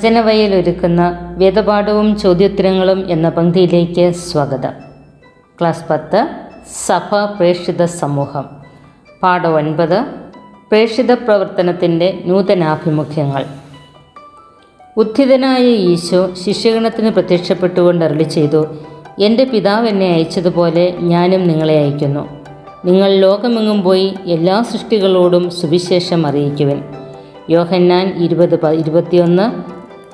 ജനവയലൊരുക്കുന്ന വേദപാഠവും ചോദ്യോത്തരങ്ങളും എന്ന പങ്ക്തിയിലേക്ക് സ്വാഗതം. ക്ലാസ് പത്ത് സഭ പ്രേക്ഷിത സമൂഹം. പാഠം ഒൻപത് പ്രേക്ഷിത പ്രവർത്തനത്തിന്റെ നൂതനാഭിമുഖ്യങ്ങൾ. ഉദ്ധിതനായ ഈശോ ശിഷ്യഗണത്തിന് പ്രത്യക്ഷപ്പെട്ടുകൊണ്ട് അരുളി ചെയ്തു എന്റെ പിതാവ് എന്നെ അയച്ചതുപോലെ ഞാനും നിങ്ങളെ അയക്കുന്നു. നിങ്ങൾ ലോകമെങ്ങും പോയി എല്ലാ സൃഷ്ടികളോടും സുവിശേഷം അറിയിക്കുവൻ. യോഹന്നാൻ ഇരുപത് ഇരുപത്തിയൊന്ന്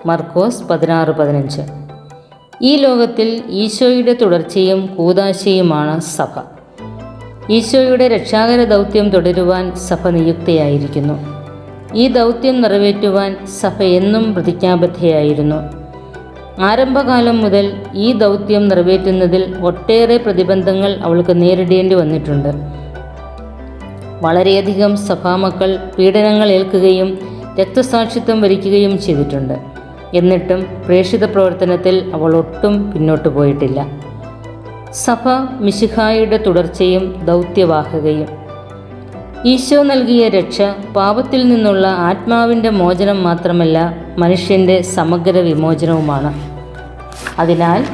മർക്കോസ് പതിനാറ് പതിനഞ്ച്. ഈ ലോകത്തിൽ ഈശോയുടെ തുടർച്ചയും കൂതാശയുമാണ് സഭ. ഈശോയുടെ രക്ഷാകര ദൗത്യം തുടരുവാൻ സഭ നിയുക്തയായിരിക്കുന്നു. ഈ ദൗത്യം നിറവേറ്റുവാൻ സഭ എന്നും പ്രതിജ്ഞാബദ്ധയായിരുന്നു. ആരംഭകാലം മുതൽ ഈ ദൗത്യം നിറവേറ്റുന്നതിൽ ഒട്ടേറെ പ്രതിബന്ധങ്ങൾ അവൾക്ക് നേരിടേണ്ടി വന്നിട്ടുണ്ട്. വളരെയധികം സഭാമക്കൾ പീഡനങ്ങൾ ഏൽക്കുകയും രക്തസാക്ഷിത്വം വരിക്കുകയും ചെയ്തിട്ടുണ്ട്. എന്നിട്ടും പ്രേക്ഷിത പ്രവർത്തനത്തിൽ അവൾ ഒട്ടും പിന്നോട്ട് പോയിട്ടില്ല. സഭ മിശിഹായുടെ തുടർച്ചയും ദൗത്യവാഹകയും. ഈശോ നൽകിയ രക്ഷ പാപത്തിൽ നിന്നുള്ള ആത്മാവിന്റെ മോചനം മാത്രമല്ല മനുഷ്യന്റെ സമഗ്ര വിമോചനവുമാണ്. അതിനാൽ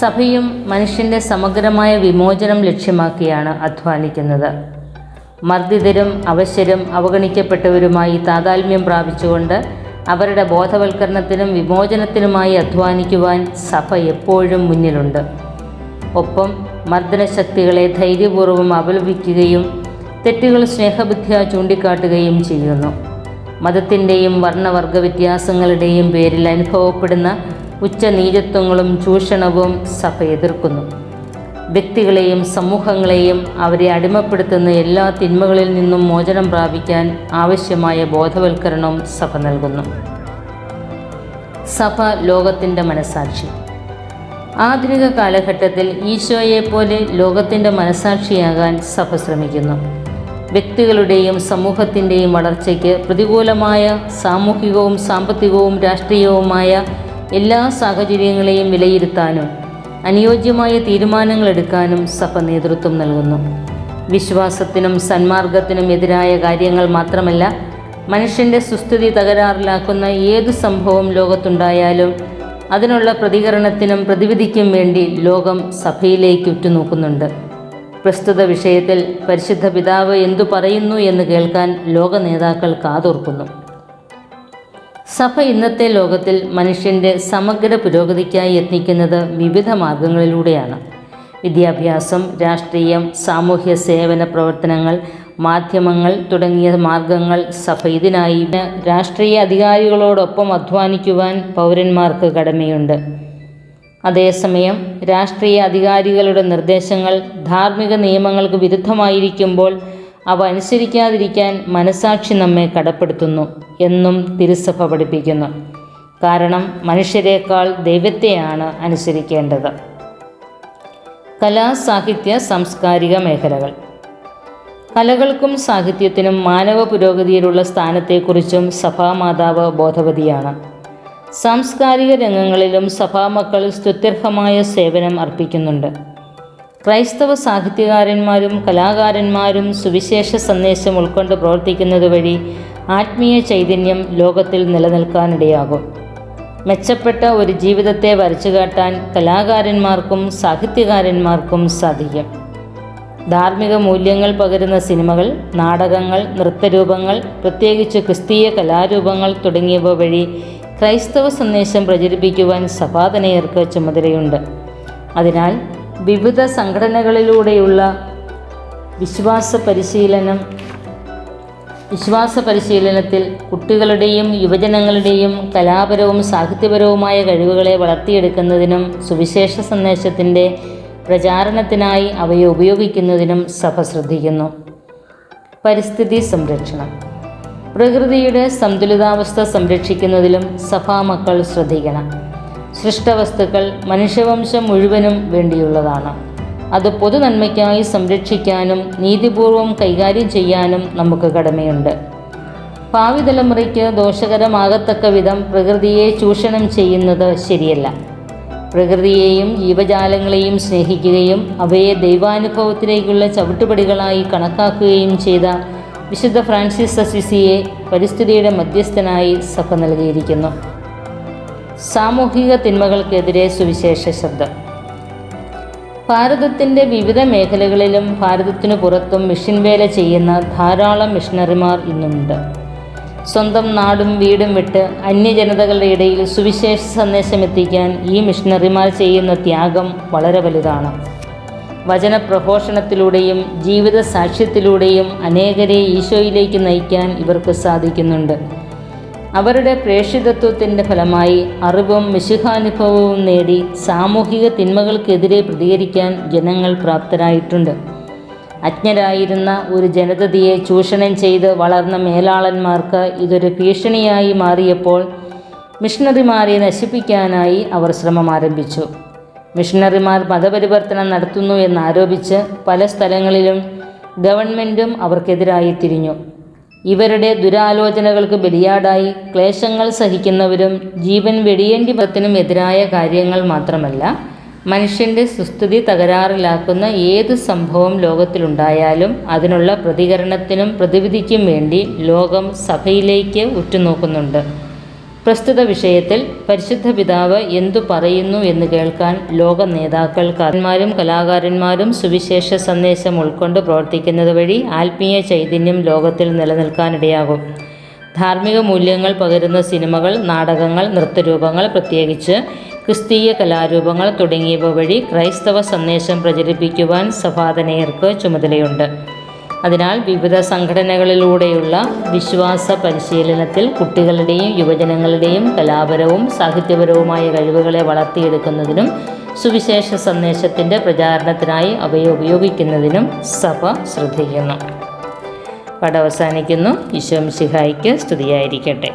സഭയും മനുഷ്യന്റെ സമഗ്രമായ വിമോചനം ലക്ഷ്യമാക്കിയാണ് അധ്വാനിക്കുന്നത്. മർദ്ദിതരും അവശരും അവഗണിക്കപ്പെട്ടവരുമായി താതാത്മ്യം പ്രാപിച്ചുകൊണ്ട് അവരുടെ ബോധവൽക്കരണത്തിനും വിമോചനത്തിനുമായി അധ്വാനിക്കുവാൻ സഭ എപ്പോഴും മുന്നിലുണ്ട്. ഒപ്പം മർദ്ദനശക്തികളെ ധൈര്യപൂർവം അപലപിക്കുകയും തെറ്റുകൾ സ്നേഹബുദ്ധിയ ചൂണ്ടിക്കാട്ടുകയും ചെയ്യുന്നു. മതത്തിന്റെയും വർണവർഗ വ്യത്യാസങ്ങളുടെയും പേരിൽ അനുഭവപ്പെടുന്ന ഉച്ചനീചത്വങ്ങളും ചൂഷണവും സഭ എതിർക്കുന്നു. വ്യക്തികളെയും സമൂഹങ്ങളെയും അവരെ അടിമപ്പെടുത്തുന്ന എല്ലാ തിന്മകളിൽ നിന്നും മോചനം പ്രാപിക്കാൻ ആവശ്യമായ ബോധവൽക്കരണവും സഭ നൽകുന്നു. സഭ ലോകത്തിന്റെ മനസാക്ഷി ആധുനിക കാലഘട്ടത്തിൽ ഈശോയെപ്പോലെ ലോകത്തിന്റെ മനസാക്ഷിയാകാൻ സഭ ശ്രമിക്കുന്നു. വ്യക്തികളുടെയും സമൂഹത്തിന്റെയും വളർച്ചയ്ക്ക് പ്രതികൂലമായ സാമൂഹികവും സാമ്പത്തികവും രാഷ്ട്രീയവുമായ എല്ലാ സാഹചര്യങ്ങളെയും വിലയിരുത്താനും അനുയോജ്യമായ തീരുമാനങ്ങൾ എടുക്കാനും സഭ നേതൃത്വം നൽകുന്നു. വിശ്വാസത്തിനും സന്മാർഗത്തിനും എതിരായ കാര്യങ്ങൾ മാത്രമല്ല മനുഷ്യന്റെ സുസ്ഥിതി തകരാറിലാക്കുന്ന ഏത് സംഭവം ലോകത്തുണ്ടായാലും അതിനുള്ള പ്രതികരണത്തിനും പ്രതിവിധിക്കും വേണ്ടി ലോകം സഭയിലേക്ക് ഉറ്റുനോക്കുന്നുണ്ട്. പ്രസ്തുത വിഷയത്തിൽ പരിശുദ്ധ പിതാവ് എന്തു പറയുന്നു എന്ന് കേൾക്കാൻ ലോക നേതാക്കൾ കാതോർക്കുന്നു. സഭ ഇന്നത്തെ ലോകത്തിൽ മനുഷ്യന്റെ സമഗ്ര പുരോഗതിക്കായി യത്നിക്കുന്നത് വിവിധ മാർഗങ്ങളിലൂടെയാണ്. വിദ്യാഭ്യാസം രാഷ്ട്രീയം സാമൂഹ്യ സേവന പ്രവർത്തനങ്ങൾ മാധ്യമങ്ങൾ തുടങ്ങിയ മാർഗങ്ങൾ സഭ ഇതിനായി രാഷ്ട്രീയ അധികാരികളോടൊപ്പം അധ്വാനിക്കുവാൻ പൗരന്മാർക്ക് കടമയുണ്ട്. അതേസമയം രാഷ്ട്രീയ അധികാരികളുടെ നിർദ്ദേശങ്ങൾ ധാർമ്മിക നിയമങ്ങൾക്ക് വിരുദ്ധമായിരിക്കുമ്പോൾ അവ അനുസരിക്കാതിരിക്കാൻ മനസാക്ഷി നമ്മെ കടപ്പെടുത്തുന്നു എന്നും തിരുസഭ പഠിപ്പിക്കുന്നു. കാരണം മനുഷ്യരെക്കാൾ ദൈവത്തെയാണ് അനുസരിക്കേണ്ടത്. കലാ സാഹിത്യ സാംസ്കാരിക മേഖലകൾ. കലകൾക്കും സാഹിത്യത്തിനും മാനവ പുരോഗതിയിലുള്ള സ്ഥാനത്തെക്കുറിച്ചും സഭാമാതാവ് ബോധവതിയാണ്. സാംസ്കാരിക രംഗങ്ങളിലും സഭാമക്കൾ സ്തുത്യർഹമായ സേവനം അർപ്പിക്കുന്നുണ്ട്. ക്രൈസ്തവ സാഹിത്യകാരന്മാരും കലാകാരന്മാരും സുവിശേഷ സന്ദേശം ഉൾക്കൊണ്ട് പ്രവർത്തിക്കുന്നത് വഴി ആത്മീയ ചൈതന്യം ലോകത്തിൽ നിലനിൽക്കാനിടയാകും. മെച്ചപ്പെട്ട ഒരു ജീവിതത്തെ വരച്ചുകാട്ടാൻ കലാകാരന്മാർക്കും സാഹിത്യകാരന്മാർക്കും സാധിക്കും. ധാർമ്മിക മൂല്യങ്ങൾ പകരുന്ന സിനിമകൾ നാടകങ്ങൾ നൃത്തരൂപങ്ങൾ പ്രത്യേകിച്ച് ക്രിസ്തീയ കലാരൂപങ്ങൾ തുടങ്ങിയവ വഴി ക്രൈസ്തവ സന്ദേശം പ്രചരിപ്പിക്കുവാൻ സഭാതനയർക്ക് ചുമതലയുണ്ട്. അതിനാൽ വിവിധ സംഘടനകളിലൂടെയുള്ള വിശ്വാസ പരിശീലനം വിശ്വാസ പരിശീലനത്തിൽ കുട്ടികളുടെയും യുവജനങ്ങളുടെയും കലാപരവും സാഹിത്യപരവുമായ കഴിവുകളെ വളർത്തിയെടുക്കുന്നതിനും സുവിശേഷ സന്ദേശത്തിന്റെ പ്രചാരണത്തിനായി അവയെ ഉപയോഗിക്കുന്നതിനും സഭ ശ്രദ്ധിക്കുന്നു. പരിസ്ഥിതി സംരക്ഷണം. പ്രകൃതിയുടെ സന്തുലിതാവസ്ഥ സംരക്ഷിക്കുന്നതിലും സഭാ മക്കൾ ശ്രദ്ധിക്കണം. സൃഷ്ടവസ്തുക്കൾ മനുഷ്യവംശം മുഴുവനും വേണ്ടിയുള്ളതാണ്. അത് നന്മയ്ക്കായി സംരക്ഷിക്കാനും നീതിപൂർവം കൈകാര്യം ചെയ്യാനും നമുക്ക് കടമയുണ്ട്. ഭാവി തലമുറയ്ക്ക് ദോഷകരമാകത്തക്ക വിധം പ്രകൃതിയെ ചൂഷണം ചെയ്യുന്നത് ശരിയല്ല. പ്രകൃതിയെയും ജീവജാലങ്ങളെയും സ്നേഹിക്കുകയും അവയെ ദൈവാനുഭവത്തിലേക്കുള്ള ചവിട്ടുപടികളായി കണക്കാക്കുകയും ചെയ്ത വിശുദ്ധ ഫ്രാൻസിസ് അസിസിയെ പരിസ്ഥിതിയുടെ മധ്യസ്ഥനായി സഭ നൽകിയിരിക്കുന്നു. സാമൂഹിക തിന്മകൾക്കെതിരെ സുവിശേഷ ശബ്ദം. ഭാരതത്തിന്റെ വിവിധ മേഖലകളിലും ഭാരതത്തിനു പുറത്തും മിഷൻ വേല ചെയ്യുന്ന ധാരാളം മിഷണറിമാർ ഇന്നുണ്ട്. സ്വന്തം നാടും വീടും വിട്ട് അന്യജനതകളുടെ ഇടയിൽ സുവിശേഷ സന്ദേശം എത്തിക്കാൻ ഈ മിഷണറിമാർ ചെയ്യുന്ന ത്യാഗം വളരെ വലുതാണ്. വചനപ്രഘോഷണത്തിലൂടെയും ജീവിത സാക്ഷ്യത്തിലൂടെയും അനേകരെ ഈശോയിലേക്ക് നയിക്കാൻ ഇവർക്ക് സാധിക്കുന്നുണ്ട്. അവരുടെ പ്രേക്ഷിതത്വത്തിന്റെ ഫലമായി അറിവും വിശുഖാനുഭവവും നേടി സാമൂഹിക തിന്മകൾക്കെതിരെ പ്രതികരിക്കാൻ ജനങ്ങൾ പ്രാപ്തരായിട്ടുണ്ട്. അജ്ഞരായിരുന്ന ഒരു ജനതയെ ചൂഷണം ചെയ്ത് വളർന്ന മേലാളന്മാർക്ക് ഇതൊരു ഭീഷണിയായി മാറിയപ്പോൾ മിഷണറിമാരെ നശിപ്പിക്കാനായി അവർ ശ്രമം ആരംഭിച്ചു മിഷണറിമാർ മതപരിവർത്തനം നടത്തുന്നു എന്നാരോപിച്ച് പല സ്ഥലങ്ങളിലും ഗവൺമെന്റും അവർക്കെതിരായി തിരിഞ്ഞു. ഇവരുടെ ദുരാലോചനകൾക്ക് ബലിയാടായി ക്ലേശങ്ങൾ സഹിക്കുന്നവരും ജീവൻ വെടിയേണ്ടി പത്തിനും എതിരായ കാര്യങ്ങൾ മാത്രമല്ല മനുഷ്യന്റെ സുസ്ഥിതി തകരാറിലാക്കുന്ന ഏത് സംഭവം ലോകത്തിലുണ്ടായാലും അതിനുള്ള പ്രതികരണത്തിനും പ്രതിവിധിക്കും വേണ്ടി ലോകം സഭയിലേക്ക് ഉറ്റുനോക്കുന്നുണ്ട്. പ്രസ്തുത വിഷയത്തിൽ പരിശുദ്ധ പിതാവ് എന്തു പറയുന്നു എന്ന് കേൾക്കാൻ ലോക നേതാക്കൾ കാരന്മാരും കലാകാരന്മാരും സുവിശേഷ സന്ദേശം ഉൾക്കൊണ്ട് പ്രവർത്തിക്കുന്നത് വഴി ആത്മീയ ചൈതന്യം ലോകത്തിൽ നിലനിൽക്കാനിടയാകും. ധാർമ്മിക മൂല്യങ്ങൾ പകരുന്ന സിനിമകൾ നാടകങ്ങൾ നൃത്തരൂപങ്ങൾ പ്രത്യേകിച്ച് ക്രിസ്തീയ കലാരൂപങ്ങൾ തുടങ്ങിയവ വഴി ക്രൈസ്തവ സന്ദേശം പ്രചരിപ്പിക്കുവാൻ സഭാതനയർക്ക് ചുമതലയുണ്ട്. അതിനാൽ വിവിധ സംഘടനകളിലൂടെയുള്ള വിശ്വാസ പരിശീലനത്തിൽ കുട്ടികളുടെയും യുവജനങ്ങളുടെയും കലാപരവും സാഹിത്യപരവുമായ കഴിവുകളെ വളർത്തിയെടുക്കുന്നതിനും സുവിശേഷ സന്ദേശത്തിന്റെ പ്രചാരണത്തിനായി അവയെ ഉപയോഗിക്കുന്നതിനും സഭ ശ്രദ്ധിക്കുന്നു. പടവസാനിക്കുന്നു ഈശോ മിശിഹായിക്ക് സ്തുതിയായിരിക്കട്ടെ.